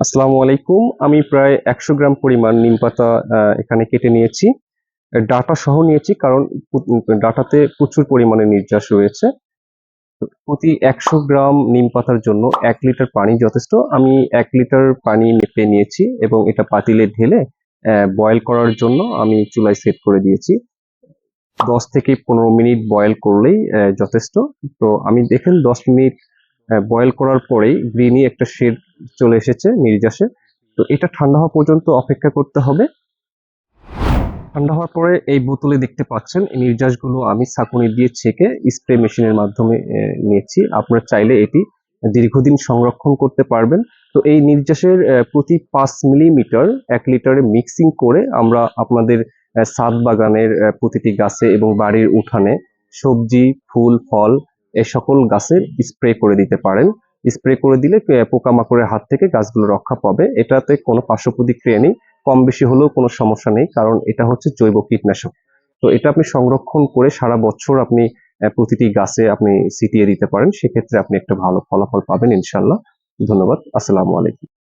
আসসালামু আলাইকুম। আমি প্রায় একশো গ্রাম পরিমাণ নিম পাতা এখানে কেটে নিয়েছি। ডাটা সহ নিয়েছি কারণ ডাটাতে প্রচুর পরিমাণে নির্যাস রয়েছে। প্রতি একশো গ্রাম নিম পাতার জন্য এক লিটার পানি যথেষ্ট। আমি এক লিটার পানি মেপে নিয়েছি এবং এটা পাতিলে ঢেলে বয়েল করার জন্য আমি চুলায় সেট করে দিয়েছি। দশ থেকে পনেরো মিনিট বয়েল করলেই যথেষ্ট। তো আমি দেখেন দশ মিনিট বয়েল করার পরেই গ্রিনি একটা শেড চলে এসেছে নির্যাসে। তো এটা ঠান্ডা হওয়া পর্যন্ত অপেক্ষা করতে হবে। ঠান্ডা হওয়ার পরে এই বোতলে দেখতে পাচ্ছেন, এই নির্যাসগুলো আমি ছাঁকুনি দিয়ে ছেঁকে স্প্রে মেশিনের মাধ্যমে নিয়েছি। আপনারা চাইলে এটি দীর্ঘদিন সংরক্ষণ করতে পারবেন। তো এই নির্যাসের প্রতি পাঁচ মিলিমিটার এক লিটারে মিক্সিং করে আমরা আপনাদের ছাদ বাগানের প্রতিটি গাছে এবং বাড়ির উঠানে সবজি, ফুল, ফল, এ সকল গাছের স্প্রে করে দিতে পারেন। স্প্রে করে দিলে পোকামাকড়ের হাত থেকে গাছগুলো রক্ষা পাবে। এটাতে কোনো পার্শ্ব প্রতিক্রিয়া নেই। কম বেশি হলেও কোনো সমস্যা নেই, কারণ এটা হচ্ছে জৈব কীটনাশক। তো এটা আপনি সংরক্ষণ করে সারা বছর আপনি প্রতিটি গাছে আপনি ছিটিয়ে দিতে পারেন। সেক্ষেত্রে আপনি একটা ভালো ফলাফল পাবেন ইনশাল্লাহ ধন্যবাদ। আসসালামু আলাইকুম।